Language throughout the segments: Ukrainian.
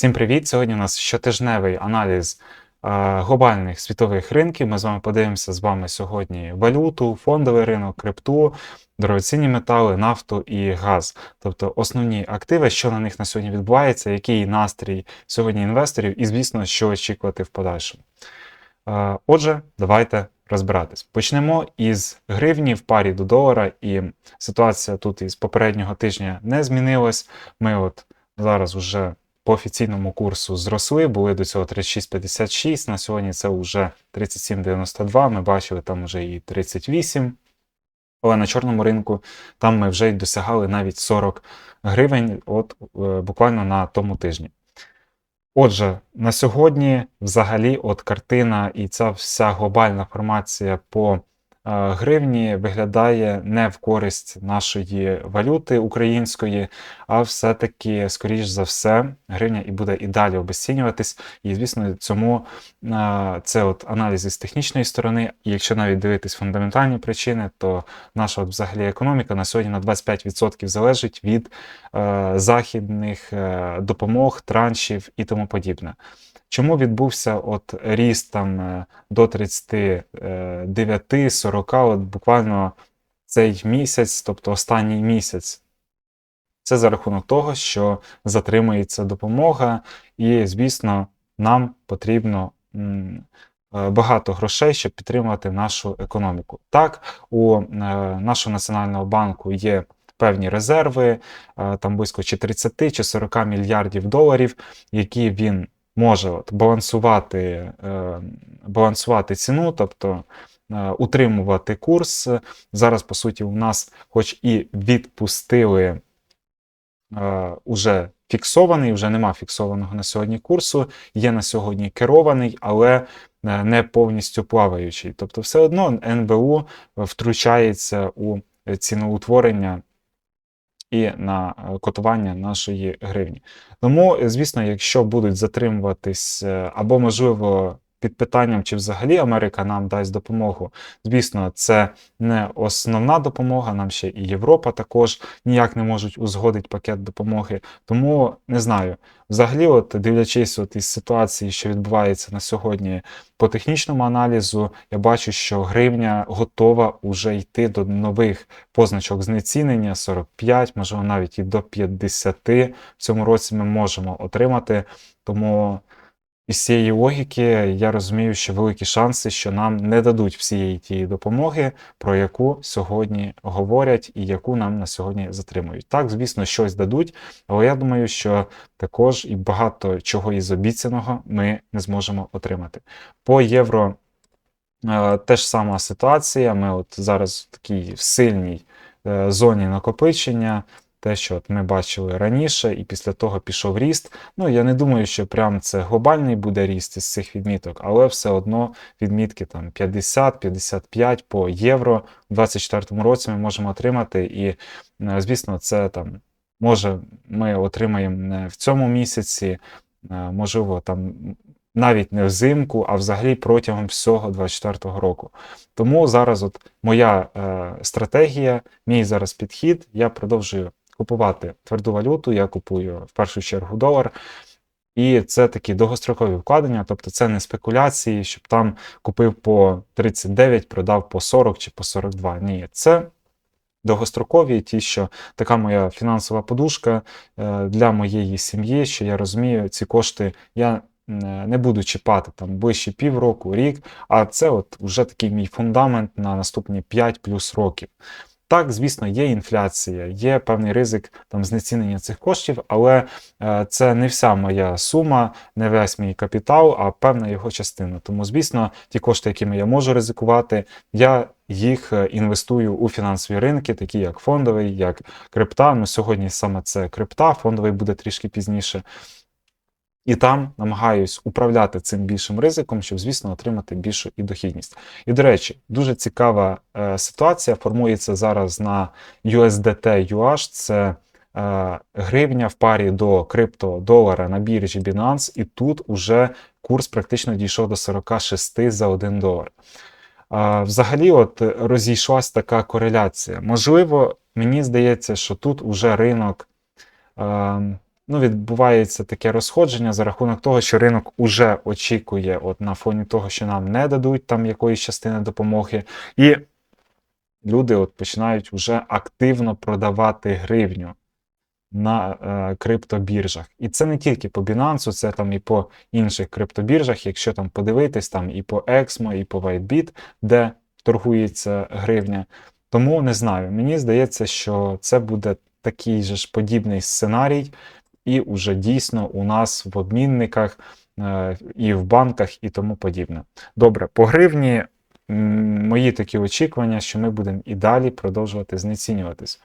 Всім привіт! Сьогодні у нас щотижневий аналіз е, глобальних світових ринків. Ми з вами подивимося з вами сьогодні валюту, фондовий ринок, крипту, дорогоцінні метали, нафту і газ. Тобто основні активи, що на них на сьогодні відбувається, який настрій сьогодні інвесторів, і, звісно, що очікувати в подальшому. Е, Отже, давайте розбиратись. Почнемо із гривні в парі до долара, і ситуація тут із попереднього тижня не змінилась. Ми от зараз вже по офіційному курсу зросли, були до цього 36,56, на сьогодні це вже 37,92, ми бачили там вже і 38. Але на чорному ринку там ми вже й досягали навіть 40 гривень, от е, буквально на тому тижні. Отже, на сьогодні взагалі от картина і ця вся глобальна формація по гривні виглядає не в користь нашої валюти української, а все-таки, скоріш за все, гривня і буде і далі обесцінюватись. І, звісно, цьому це от аналіз із технічної сторони. І якщо навіть дивитись фундаментальні причини, то наша от взагалі економіка на сьогодні на 25% залежить від е, західних е, допомог, траншів і тому подібне. Чому відбувся от ріст там е, до 39-40, от буквально цей місяць, тобто останній місяць? Це за рахунок того, що затримується допомога, і, звісно, нам потрібно е, багато грошей, щоб підтримувати нашу економіку. Так, у е, нашого національного банку є певні резерви, там близько чи 30 чи 40 мільярдів доларів, які він може от, балансувати, е, балансувати ціну, тобто е, утримувати курс. Зараз, по суті, у нас, хоч і відпустили е, уже фіксований, вже нема фіксованого на сьогодні курсу, є на сьогодні керований, але е, не повністю плаваючий. Тобто, все одно НБУ втручається у ціноутворення і на е, котування нашої гривні. Тому, звісно, якщо будуть затримуватись е, або, можливо, під питанням, чи взагалі Америка нам дасть допомогу. Звісно, це не основна допомога. Нам ще і Європа також ніяк не можуть узгодити пакет допомоги. Тому не знаю. Взагалі, от дивлячись от із ситуації, що відбувається на сьогодні по технічному аналізу, я бачу, що гривня готова уже йти до нових позначок знецінення 45, можливо, навіть і до 50 в цьому році ми можемо отримати. Тому із цієї логіки я розумію, що великі шанси, що нам не дадуть всієї тієї допомоги, про яку сьогодні говорять і яку нам на сьогодні затримують. Так, звісно, щось дадуть, але я думаю, що також і багато чого із обіцяного ми не зможемо отримати. По євро е, теж сама ситуація. Ми от зараз в такій сильній е, зоні накопичення те, що от ми бачили раніше, і після того пішов ріст. Ну, я не думаю, що прям це глобальний буде ріст із цих відміток, але все одно відмітки там 50-55 по євро у 2024 році ми можемо отримати. І, е, звісно, це там може ми отримаємо не в цьому місяці, е, можливо, там. Навіть не взимку, а взагалі протягом всього 2024 року. Тому зараз от моя е, стратегія, мій зараз підхід, я продовжую купувати тверду валюту, я купую в першу чергу долар. І це такі довгострокові вкладення, тобто це не спекуляції, щоб там купив по 39, продав по 40 чи по 42. Ні, це довгострокові, ті, що така моя фінансова подушка е, для моєї сім'ї, що я розумію, ці кошти я не буду чіпати там ближче півроку, рік, а це от вже такий мій фундамент на наступні 5 плюс років. Так, звісно, є інфляція, є певний ризик там знецінення цих коштів, але е, це не вся моя сума, не весь мій капітал, а певна його частина. Тому, звісно, ті кошти, якими я можу ризикувати, я їх е, інвестую у фінансові ринки, такі як фондовий, як крипта. Ну сьогодні саме це крипта, фондовий буде трішки пізніше. І там намагаюсь управляти цим більшим ризиком, щоб, звісно, отримати більшу і дохідність. І, до речі, дуже цікава е, ситуація формується зараз на USDT UH, це е, гривня в парі до криптодолара на біржі Binance, і тут уже курс практично дійшов до 46 за 1 долар. Е, взагалі, от розійшлась така кореляція. Можливо, мені здається, що тут уже ринок. Е, ну, відбувається таке розходження за рахунок того, що ринок уже очікує, от на фоні того, що нам не дадуть там якоїсь частини допомоги, і люди от починають вже активно продавати гривню на е, криптобіржах. І це не тільки по Binance, це там і по інших криптобіржах, якщо там подивитись, там і по Exmo, і по WhiteBit, де торгується гривня. Тому не знаю. Мені здається, що це буде такий же ж подібний сценарій, і уже дійсно у нас в обмінниках е, і в банках, і тому подібне. Добре, по гривні мої такі очікування, що ми будемо і далі продовжувати знецінюватись.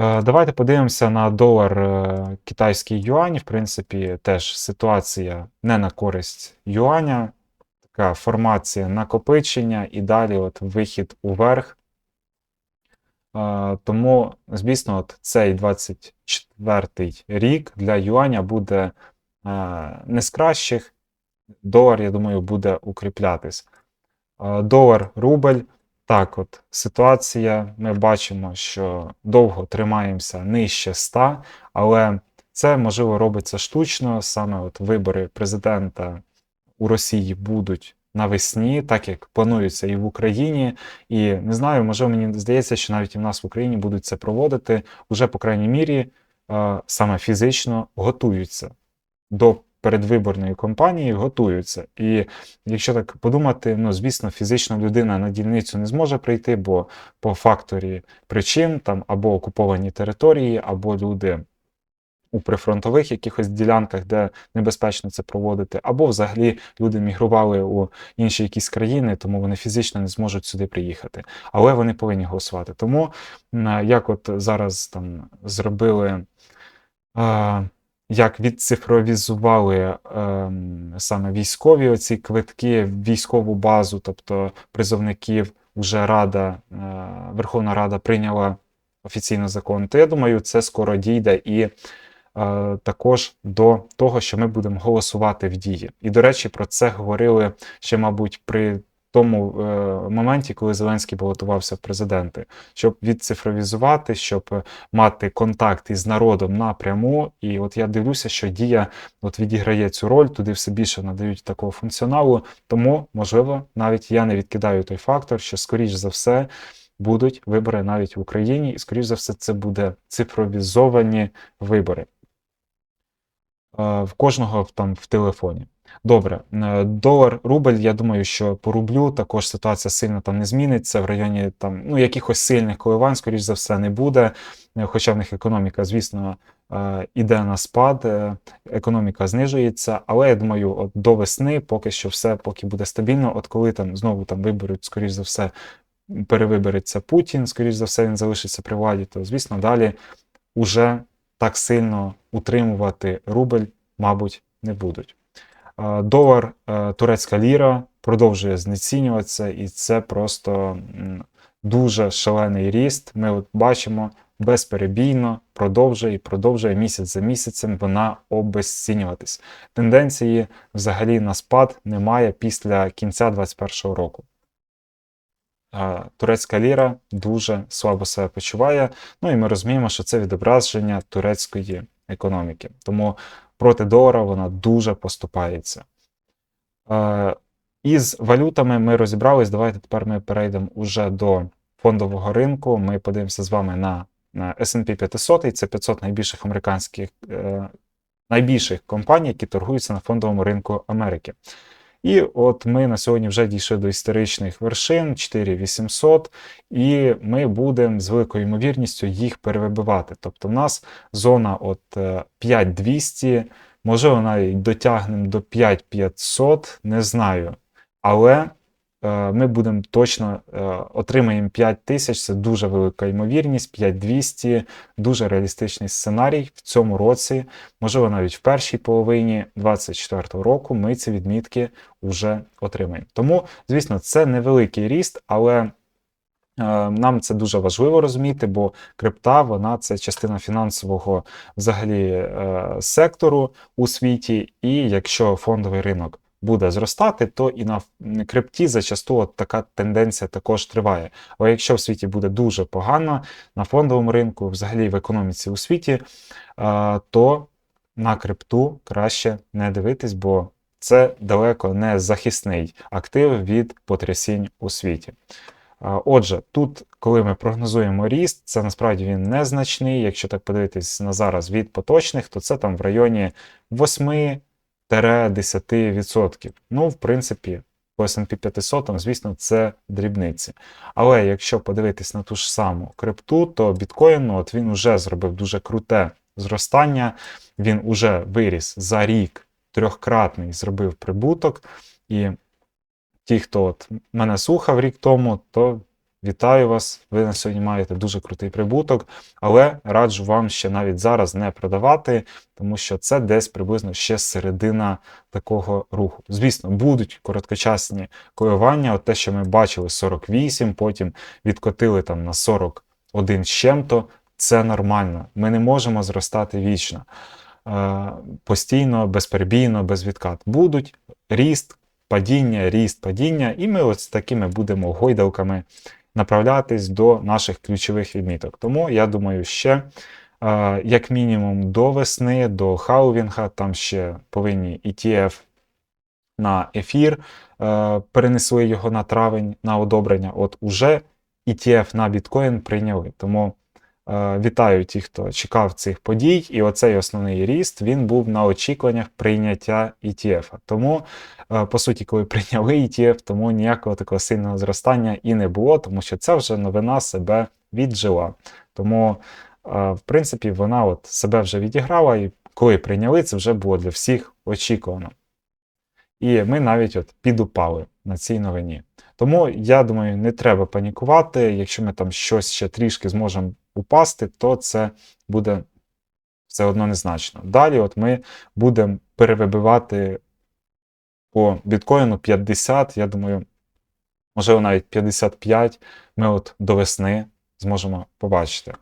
Е, Давайте подивимося на долар е, китайський юань. В принципі, теж ситуація не на користь юаня. Така формація накопичення і далі от вихід уверх. Тому, звісно, от цей 24-й рік для юаня буде е, не з кращих. Долар, я думаю, буде укріплятись. Долар рубль. Так, от ситуація. Ми бачимо, що довго тримаємося нижче 100, але це можливо робиться штучно. Саме от вибори президента у Росії будуть навесні, так як планується і в Україні. І не знаю, можливо, мені здається, що навіть і в нас в Україні будуть це проводити уже, по крайній мірі, е, саме фізично готуються до передвиборної кампанії, готуються. І якщо так подумати, ну звісно, фізично людина на дільницю не зможе прийти, бо по факторі причин там або окуповані території, або люди. У прифронтових якихось ділянках, де небезпечно це проводити, або взагалі люди мігрували у інші якісь країни, тому вони фізично не зможуть сюди приїхати. Але вони повинні голосувати. Тому як от зараз там зробили, е, як відцифровізували ем, саме військові оці квитки в військову базу, тобто призовників, вже Рада, е, Верховна Рада прийняла офіційно закон, то я думаю, це скоро дійде і е, також до того, що ми будемо голосувати в дії. І, до речі, про це говорили ще, мабуть, при тому е, моменті, коли Зеленський балотувався в президенти, щоб відцифровізувати, щоб е, мати контакт із народом напряму. І от я дивлюся, що дія от відіграє цю роль, туди все більше надають такого функціоналу. Тому, можливо, навіть я не відкидаю той фактор, що, скоріш за все, будуть вибори навіть в Україні, і, скоріш за все, це буде цифровізовані вибори. В кожного там в телефоні. Добре, Е, долар, рубль, я думаю, що по рублю також ситуація сильно там не зміниться. В районі там ну, якихось сильних коливань, скоріш за все, не буде. Е, Хоча в них економіка, звісно, е, іде на спад, економіка знижується. Але я думаю, от до весни поки що все поки буде стабільно. От коли там знову там виберуть, скоріш за все, перевибереться Путін, скоріш за все, він залишиться при владі, то звісно, далі уже так сильно утримувати рубль, мабуть, не будуть. Долар, е, турецька ліра продовжує знецінюватися, і це просто дуже шалений ріст. Ми от бачимо безперебійно продовжує і продовжує місяць за місяцем вона обезцінюватись. Тенденції взагалі на спад немає після кінця 2021 року. Турецька ліра дуже слабо себе почуває. Ну і ми розуміємо, що це відображення турецької економіки. Тому проти долара вона дуже поступається. Із валютами ми розібрались. Давайте тепер ми перейдемо уже до фондового ринку. Ми подивимося з вами на, S&P 500, це 500 найбільших американських е, найбільших компаній, які торгуються на фондовому ринку Америки. І от ми на сьогодні вже дійшли до історичних вершин 4800, і ми будемо з великою ймовірністю їх перевибивати. Тобто, в нас зона от е, 5200, можливо, навіть дотягнемо до 5500, не знаю. Але е, ми будемо точно е, отримаємо 5000, це дуже велика ймовірність, 5200, дуже реалістичний сценарій в цьому році, можливо, навіть в першій половині 2024 року ми ці відмітки вже отримаємо. Тому, звісно, це невеликий ріст, але е, нам це дуже важливо розуміти, бо крипта вона це частина фінансового взагалі е, сектору у світі. І якщо фондовий ринок буде зростати, то і на крипті зачасту от така тенденція також триває. Але якщо в світі буде дуже погано на фондовому ринку, взагалі в економіці у світі, то на крипту краще не дивитись, бо це далеко не захисний актив від потрясінь у світі. Отже, тут, коли ми прогнозуємо ріст, це насправді він незначний. Якщо так подивитись на зараз від поточних, то це там в районі 8-10%. Ну, в принципі, по S&P 500, звісно, це дрібниці. Але якщо подивитись на ту ж саму крипту, то біткоін от він вже зробив дуже круте зростання, він уже виріс за рік трьохкратний, зробив прибуток. І ті, хто от мене слухав рік тому, то вітаю вас. Ви на сьогодні маєте дуже крутий прибуток, але раджу вам ще навіть зараз не продавати, тому що це десь приблизно ще середина такого руху. Звісно, будуть короткочасні коливання. От те, що ми бачили, 48, потім відкотили там на 41 з чим-то. Це нормально. Ми не можемо зростати вічно. Е, постійно, безперебійно, без відкат. Будуть ріст, падіння, ріст, падіння, і ми ось такими будемо гойдалками направлятись до наших ключових відміток. Тому я думаю, ще. Е, як мінімум до весни, до хаувінга, там ще повинні ETF на ефір, е, перенесли його на травень на одобрення. От уже ETF на біткоін прийняли. Тому вітаю ті, хто чекав цих подій, і оцей основний ріст він був на очікуваннях прийняття ETF. Тому, е, по суті, коли прийняли ETF, тому ніякого такого сильного зростання і не було, тому що це вже новина себе віджила. Тому, е, в принципі, вона от себе вже відіграла, і коли прийняли, це вже було для всіх очікувано. І ми навіть от підупали на цій новині. Тому я думаю, не треба панікувати. Якщо ми там щось ще трішки зможемо упасти, то це буде все одно незначно. Далі, от ми будемо перевибивати по біткоїну 50, я думаю, можливо, навіть 55. Ми от до весни зможемо побачити.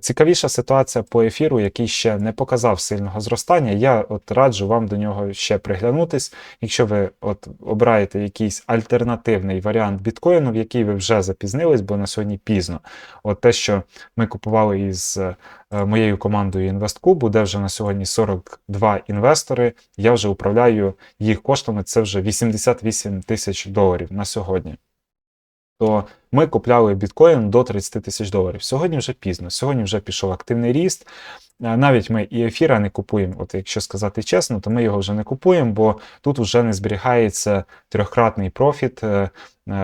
Цікавіша ситуація по ефіру, який ще не показав сильного зростання. Я от раджу вам до нього ще приглянутись. Якщо ви от обираєте якийсь альтернативний варіант біткоїну, в який ви вже запізнились, бо на сьогодні пізно. От те, що ми купували із е, моєю командою інвесткубу, де вже на сьогодні 42 інвестори, я вже управляю їх коштами. Це вже 88 тисяч доларів на сьогодні то ми купляли біткоін до 30 тисяч доларів. Сьогодні вже пізно. Сьогодні вже пішов активний ріст. Навіть ми і ефіра не купуємо. От якщо сказати чесно, то ми його вже не купуємо, бо тут вже не зберігається трьохкратний профіт е,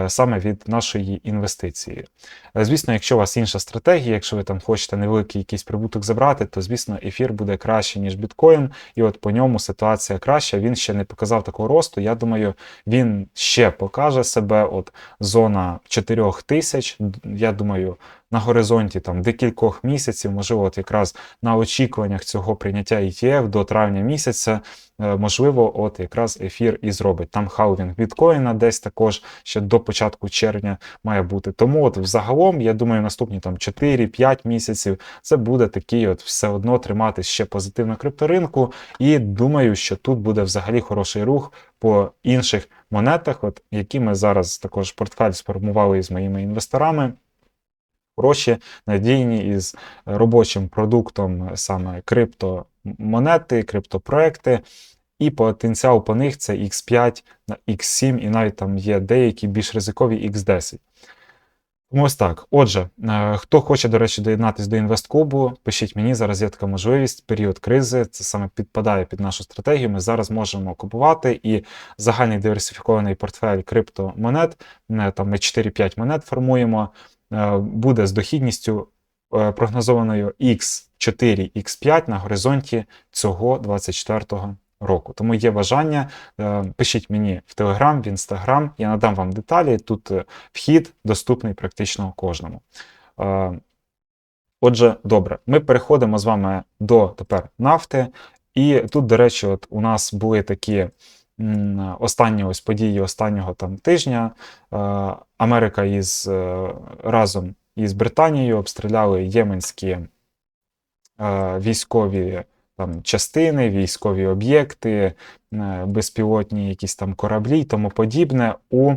саме від нашої інвестиції. Е, звісно, якщо у вас інша стратегія, якщо ви там хочете невеликий якийсь прибуток забрати, то звісно ефір буде краще, ніж біткоін, і от по ньому ситуація краща. Він ще не показав такого росту. Я думаю, він ще покаже себе. От зона 4 тисяч. Я думаю на горизонті там декількох місяців, можливо, от якраз на очікуваннях цього прийняття ETF до травня місяця, е, можливо, от якраз ефір і зробить. Там халвінг біткоїна десь також ще до початку червня має бути. Тому от взагалом, я думаю, наступні там 4-5 місяців це буде такий от все одно триматись ще позитивно крипторинку. І думаю, що тут буде взагалі хороший рух по інших монетах, от які ми зараз також портфель сформували із моїми інвесторами гроші надійні із робочим продуктом саме криптомонети, криптопроекти. І потенціал по них це X5, X7, і навіть там є деякі більш ризикові X10. Ось так. Отже, е, хто хоче, до речі, доєднатися до інвесткубу, пишіть мені, зараз є така можливість. Період кризи, це саме підпадає під нашу стратегію. Ми зараз можемо купувати і загальний диверсифікований портфель криптомонет. Там ми 4-5 монет формуємо. Е, буде з дохідністю е, прогнозованою X4, X5 на горизонті цього 24-го року. Тому є бажання, е, пишіть мені в Telegram, в Instagram, я надам вам деталі. Тут вхід доступний практично кожному. Отже, добре, ми переходимо з вами до тепер нафти. І тут, до речі, от у нас були такі останні ось події останнього там тижня. Е, Америка із е, разом із Британією обстріляли єменські е, військові там частини, військові об'єкти, безпілотні якісь там кораблі і тому подібне у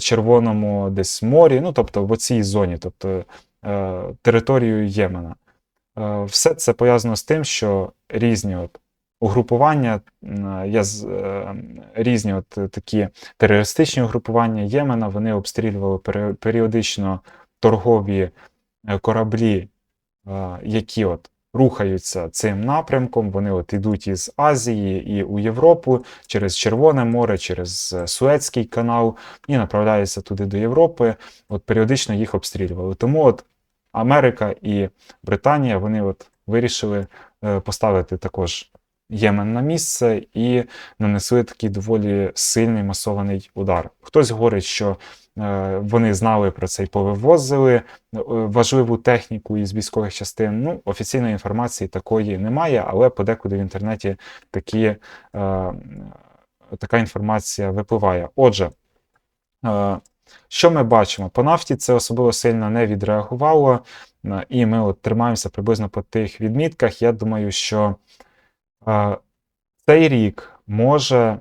Червоному десь морі, ну тобто в оцій зоні, тобто територію Ємена. Все це пов'язано з тим, що різні от угрупування, з- е, різні от такі терористичні угрупування Ємена, вони обстрілювали періодично торгові е, кораблі, е, які от рухаються цим напрямком. Вони от йдуть із Азії і у Європу через Червоне море, через Суецький канал і направляються туди до Європи. От періодично їх обстрілювали. Тому от Америка і Британія вони от вирішили поставити також Ємен на місце і нанесли такий доволі сильний масований удар. Хтось говорить, що е, вони знали про це і повивозили е, важливу техніку із військових частин. Ну, офіційної інформації такої немає, але подекуди в інтернеті такі, е, така інформація випливає. Отже, що ми бачимо? По нафті це особливо сильно не відреагувало, і ми от тримаємося приблизно по тих відмітках. Я думаю, що цей рік може,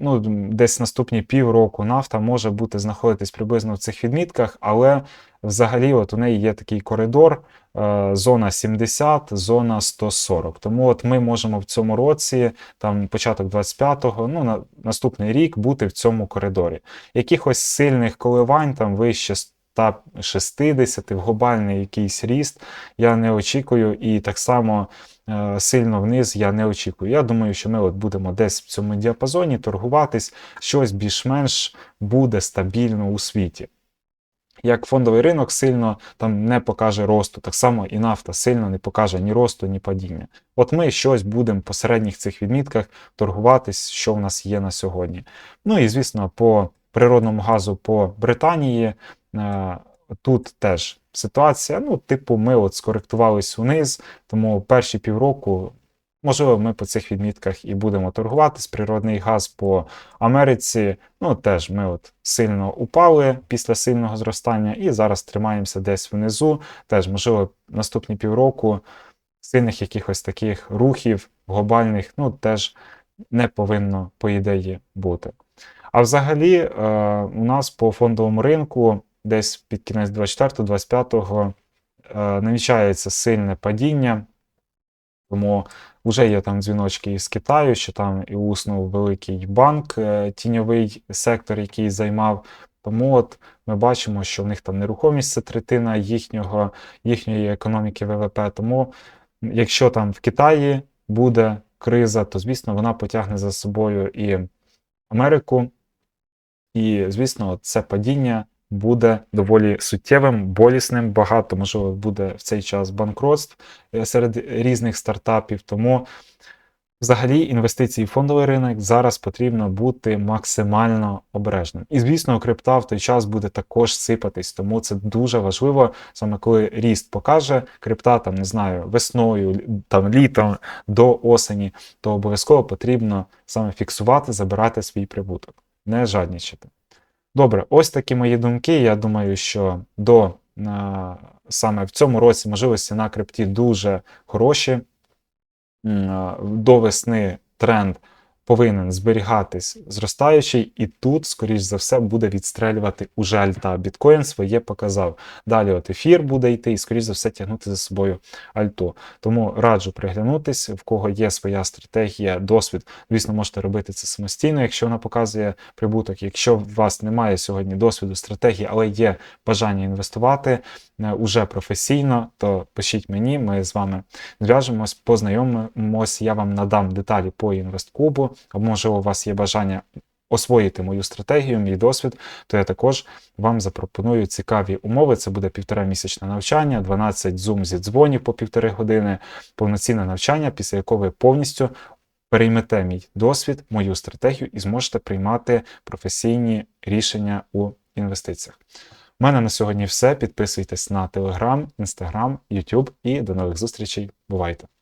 ну, десь наступні півроку нафта може бути знаходитись приблизно в цих відмітках, але взагалі от у неї є такий коридор, е, зона 70, зона 140. Тому от ми можемо в цьому році, там початок 25-го, ну, на, наступний рік бути в цьому коридорі. Якихось сильних коливань там вище 160 в глобальний якийсь ріст я не очікую, і так само е, сильно вниз я не очікую. Я думаю, що ми от будемо десь в цьому діапазоні торгуватись, щось більш-менш буде стабільно у світі. Як фондовий ринок сильно там не покаже росту, так само і нафта сильно не покаже ні росту, ні падіння. От ми щось будемо по середніх цих відмітках торгуватись, що в нас є на сьогодні. Ну і звісно, по природному газу по Британії тут теж ситуація. Ну, типу, ми от скоректувались вниз, тому перші півроку. Можливо, ми по цих відмітках і будемо торгуватись. Природний газ по Америці. Ну, теж ми от сильно упали після сильного зростання, і зараз тримаємося десь внизу. Теж, можливо, наступні півроку сильних якихось таких рухів глобальних, ну, теж не повинно, по ідеї, бути. А взагалі, е, у нас по фондовому ринку десь під кінець 24-25 е, намічається сильне падіння. Тому вже є там дзвіночки із Китаю, що там і уснув великий банк, е, тіньовий сектор, який займав. Тому от ми бачимо, що в них там нерухомість це третина їхнього, їхньої економіки ВВП. Тому якщо там в Китаї буде криза, то звісно вона потягне за собою і Америку. І, звісно, це падіння буде доволі суттєвим, болісним. Багато, можливо, буде в цей час банкротств е, серед різних стартапів. Тому, взагалі, інвестиції в фондовий ринок зараз потрібно бути максимально обережним. І, звісно, крипта в той час буде також сипатись, тому це дуже важливо, саме коли ріст покаже крипта, там не знаю, весною, там літом до осені, то обов'язково потрібно саме фіксувати, забирати свій прибуток, не жаднічати. Добре, ось такі мої думки. Я думаю, що до а, саме в цьому році можливості на крипті дуже хороші. До весни тренд повинен зберігатись зростаючий, і тут, скоріш за все, буде відстрелювати уже альта. Біткоін своє показав. Далі от ефір буде йти, і, скоріш за все, тягнути за собою альту. Тому раджу приглянутись, в кого є своя стратегія, досвід. Звісно, можете робити це самостійно, якщо вона показує прибуток. Якщо у вас немає сьогодні досвіду, стратегії, але є бажання інвестувати е, уже професійно, то пишіть мені, ми з вами зв'яжемось, познайомимось, я вам надам деталі по інвестклубу, або може у вас є бажання освоїти мою стратегію, мій досвід, то я також вам запропоную цікаві умови. Це буде півтора місячне навчання, 12 зум зі дзвонів по півтори години, повноцінне навчання, після якого ви повністю переймете мій досвід, мою стратегію і зможете приймати професійні рішення у інвестиціях. У мене на сьогодні все. Підписуйтесь на Telegram, Instagram, YouTube і до нових зустрічей. Бувайте!